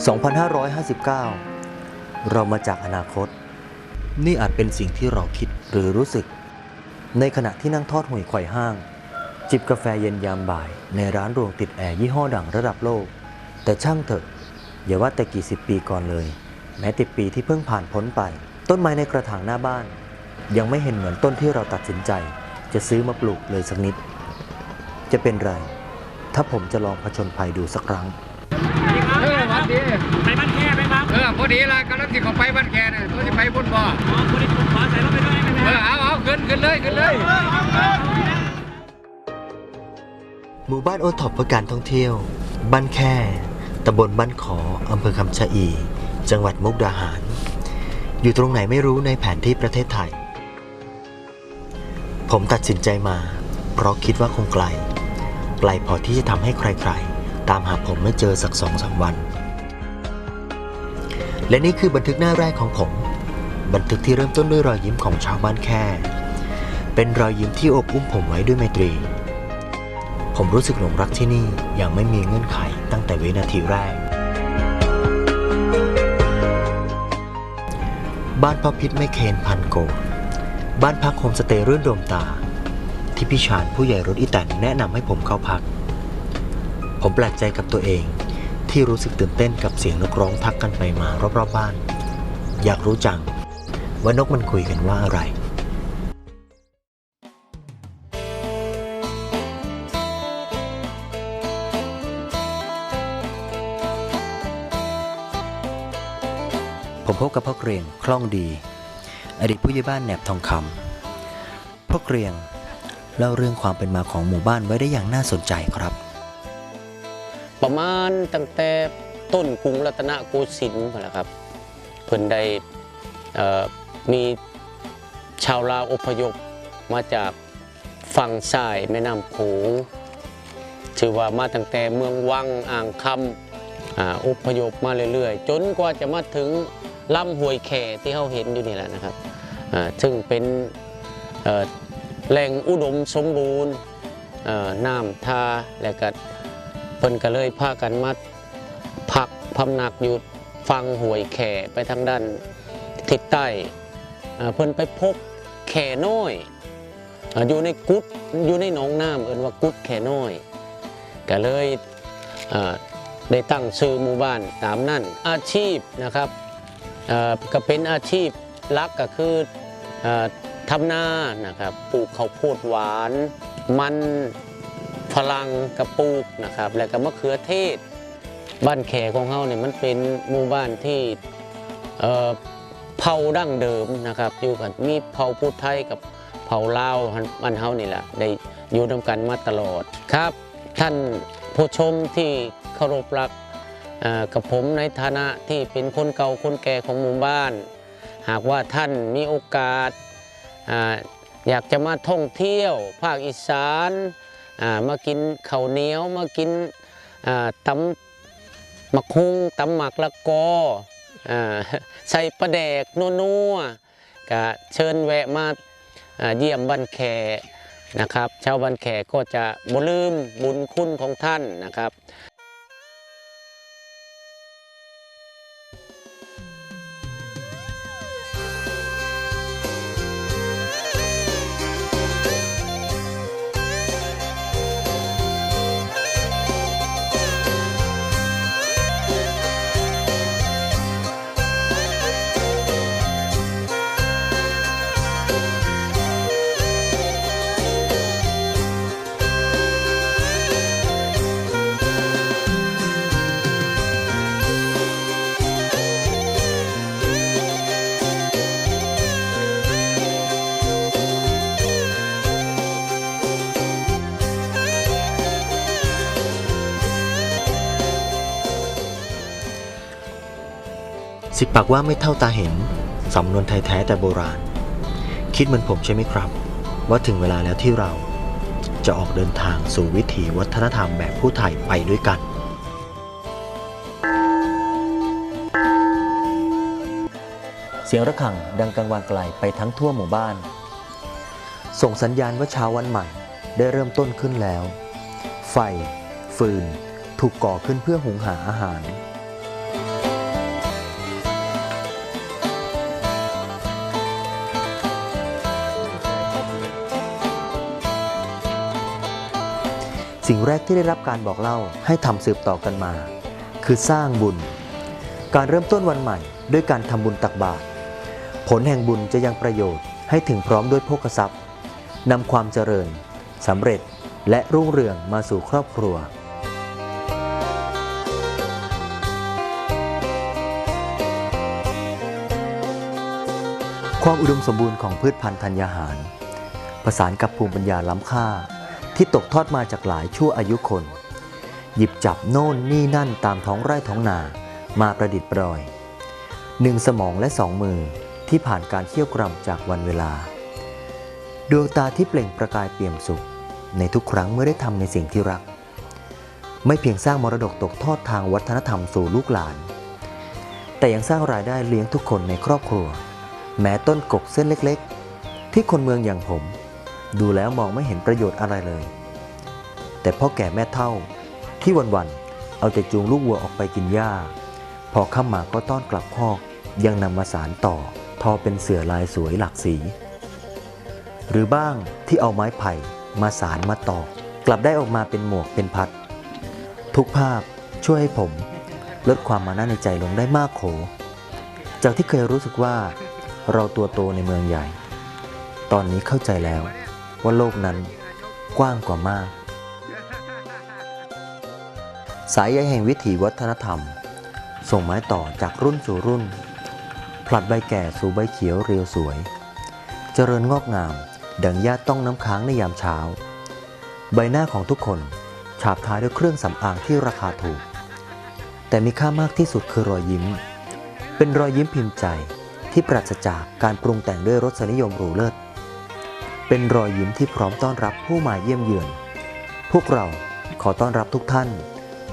2559 เรามาจากอนาคต นี่อาจเป็นสิ่งที่เราคิดหรือรู้สึก ในขณะที่นั่งทอดหวยไข่ห้าง จิบกาแฟเย็นยามบ่าย ในร้านโรงติดแอร์ยี่ห้อดังระดับโลก แต่ช่างเถอะ อย่าว่าแต่กี่สิบปีก่อนเลย แม้ติดปีที่เพิ่งผ่านพ้นไป ต้นไม้ในกระถางหน้าบ้าน ยังไม่เห็นเหมือนต้นที่เราตัดสินใจ จะซื้อมาปลูกเลยสักนิด จะเป็นไร ถ้าผมจะลองผจญภัยดูสักครั้ง พอดีละกำลังที่เขาไปบ้านแกน่ะตัวที่ไปพุ่นบ่อ๋อคนที่ผมขอใส่รถไปด้วยไหมเอคอรับเอาเอาขึ้นขึ้นเลยขึ้นเลย หมู่บ้านโอท็อปเพื่อการท่องเที่ยว บ้านแค่ตำบลบ้านขออำเภอคำชะอี จังหวัดมุกดาหาร อยู่ตรงไหนไม่รู้ในแผนที่ประเทศไทย ผมตัดสินใจมา เพราะคิดว่าคงไกล ไกลพอที่จะทำให้ใครๆ ตามหาผมไม่เจอสักสองสามวัน และนี่คือบันทึกหน้าแรกของผม บันทึกที่เริ่มต้นด้วยรอยยิ้มของชาวบ้านแค่ เป็นรอยยิ้มที่อบอุ้มผมไว้ด้วยไมตรี ผมรู้สึกหลงรักที่นี่อย่างไม่มีเงื่อนไขตั้งแต่วินาทีแรก บ้านพ่อพิษไม่เคนพันโก บ้านพักโฮมสเตย์รื่นรมตา ที่พี่ชานผู้ใหญ่รถอีแตนแนะนำให้ผมเข้าพัก ผมแปลกใจกับตัวเอง ที่รู้สึกตื่นเต้นกับเสียงนกร้องทักกันไปมารอบๆบบ้าน อยากรู้จัง ว่านกมันคุยกันว่าอะไร ผมพบกับพ่อเกรียงคล่องดี อดีตผู้ใหญ่บ้านแหนบทองคำพ่อเกรียงเล่าเรื่องความเป็นมาของหมู่บ้านไว้ได้อย่างน่าสนใจครับ ประมาณตั้งแต่ต้นกรุงรัตนโกสินทร์นั่นแหละครับ เพิ่นได้มีชาวลาวอพยพมาจากฝั่งซ้ายแม่น้ำโขงชื่อว่ามาตั้งแต่เมืองวังอ่างคำอพยพมาเรื่อยๆ จนกว่าจะมาถึงลำห้วยแข่ที่เราเห็นอยู่นี่แหละนะครับซึ่งเป็นแหล่งอุดมสมบูรณ์น้ำท่าและก็ เพิ่นก็เลยพากันมาพักพำนักอยู่ฟังหวยแข่ไปทางด้านทิศใต้เพิ่นไปพบแข่น้อยออยู่ในกุดอยู่ในหนองน้ำเอิ้นว่ากุดแข่น้อยก็เลยอ่าได้ตั้งชื่อหมู่บ้านตามนั่นอาชีพนะครับก็เป็นอาชีพลักก็คืออทำนานะครับปลูกข้าวโพดหวาน มัน ฝรั่งกระปูกนะครับแล้วก็มะเขือเทศ บ้านแขกของเฮาเนี่ยมันเป็นหมู่บ้านที่เผ่าดั้งเดิมนะครับอยู่กันมีเผ่าพุทธไทยกับเผ่าลาวบ้านเฮานี่แหละได้อยู่นำกันมาตลอดครับ ท่านผู้ชมที่เคารพรักกับผมในฐานะที่เป็นคนเก่าคนแก่ของหมู่บ้าน หากว่าท่านมีโอกาสออยากจะมาท่องเที่ยว ภาคอีสาน มากินข้าวเหนียวมากินอ่าตำหมักฮุงตำหมักละกอ่าใส่ปลาแดกนัวๆก็เชิญแวะมาอ่าเยี่ยมบ้านแขนะครับชาวบ้านแขก็จะบ่ลืมบุญคุณของท่านนะครับ สิบปากว่าไม่เท่าตาเห็น สำนวนไทยแท้แต่โบราณ คิดเหมือนผมใช่ไหมครับ ว่าถึงเวลาแล้วที่เรา จะออกเดินทางสู่วิถีวัฒนธรรมแบบผู้ไทยไปด้วยกันเสียงระฆังดังกังวานไกลไปทั้งทั่วหมู่บ้าน ส่งสัญญาณว่าเช้าวันใหม่ได้เริ่มต้นขึ้นแล้ว ไฟ ฟืน ถูกก่อขึ้นเพื่อหุงหาอาหาร สิ่งแรกที่ได้รับการบอกเล่าให้ทำสืบต่อกันมา คือสร้างบุญ การเริ่มต้นวันใหม่ ด้วยการทำบุญตักบาตรผลแห่งบุญจะยังประโยชน์ให้ถึงพร้อมด้วยโภคทรัพย์นำความเจริญสำเร็จและรุ่งเรืองมาสู่ครอบครัวความอุดมสมบูรณ์ของพืชพันธุ์ธัญญาหารประสานกับภูมิปัญญาล้ำค่า ที่ตกทอดมาจากหลายชั่วอายุคน หยิบจับโน่นนี่นั่นตามท้องไร่ท้องนามาประดิษฐ์ปรอยหนึ่งสมองและสองมือที่ผ่านการเขี่ยวกรำจากวันเวลา ดวงตาที่เปล่งประกายเปี่ยมสุข ในทุกครั้งเมื่อได้ทำในสิ่งที่รัก ไม่เพียงสร้างมรดกตกทอดทางวัฒนธรรมสู่ลูกหลาน แต่ยังสร้างรายได้เลี้ยงทุกคนในครอบครัว แม้ต้นกกเส้นเล็กๆ ที่คนเมืองอย่างผม ดูแล้วมองไม่เห็นประโยชน์อะไรเลย แต่พ่อแก่แม่เท่าที่วันๆเอาแต่จูงลูกวัวออกไปกินหญ้า พอค่ำมาก็ต้อนกลับคอกยังนำมาสารต่อทอเป็นเสือลายสวยหลากสี หรือบ้างที่เอาไม้ไผ่มาสารมาตอก กลับได้ออกมาเป็นหมวกเป็นพัด ทุกภาพช่วยให้ผมลดความมานะในใจลงได้มากโข จากที่เคยรู้สึกว่าเราตัวโตในเมืองใหญ่ ตอนนี้เข้าใจแล้ว ว่าโลกนั้นกว้างกว่ามาก สายใยแห่งวิถีวัฒนธรรม ส่งไม้ต่อจากรุ่นสู่รุ่น ผลัดใบแก่สู่ใบเขียวเรียวสวย เจริญงอกงาม ดังหญ้าติต้องน้ำค้างในยามเช้า ใบหน้าของทุกคนฉาบทาด้วยเครื่องสำอางที่ราคาถูก แต่มีค่ามากที่สุดคือรอยยิ้ม เป็นรอยยิ้มพิมพ์ใจที่ปราศจากการปรุงแต่งด้วยรสนิยมหรูเลิศ เป็นรอยยิ้มที่พร้อมต้อนรับผู้มาเยี่ยมเยือน พวกเราขอต้อนรับทุกท่าน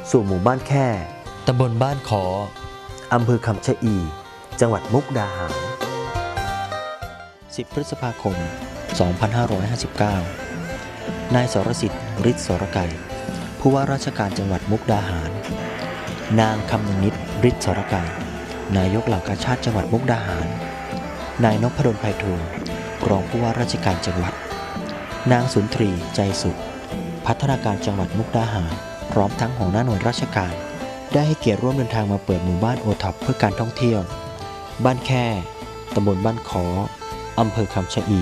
สู่หมู่บ้านแค่ตำบลบ้านขออำเภอคำชะอี จังหวัดมุกดาหาร 10 พฤษภาคม 2559 นายสรสิทธิ์ฤทธิ์สรไกรผู้ว่าราชการจังหวัดมุกดาหาร นางคำนึงนิดฤทธิ์สรไกรนายกเหล่ากาชาติจังหวัดมุกดาหาร นายนพดลไพฑูรย์ รองผู้ว่าราชการจังหวัด นางสุนทรีใจสุข พัฒนาการจังหวัดมุกดาหาร พร้อมทั้งหัวหน้าหน่วยราชการ ได้ให้เกียรติร่วมเดินทางมาเปิดหมู่บ้านโอท็อปเพื่อการท่องเที่ยว บ้านแค่ตำบลบ้านขออำเภอคำชะอี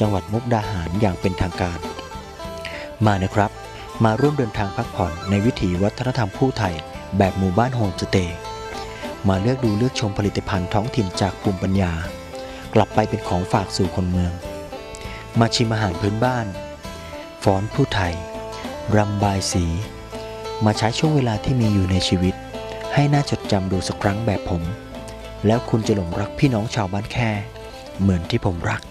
จังหวัดมุกดาหารอย่างเป็นทางการ มานะครับ มาร่วมเดินทางพักผ่อนในวิถีวัฒนธรรมผู้ไทย แบบหมู่บ้านโฮมสเตย์มาเลือกดูเลือกชมผลิตภัณฑ์ท้องถิ่นจากภูมิปัญญา กลับไปเป็นของฝากสู่คนเมือง มาชิมอาหารพื้นบ้าน ฟ้อนผู้ไทย รำบายสี มาใช้ช่วงเวลาที่มีอยู่ในชีวิต ให้น่าจดจำดูสักครั้งแบบผม แล้วคุณจะหลงรักพี่น้องชาวบ้านแค่ เหมือนที่ผมรัก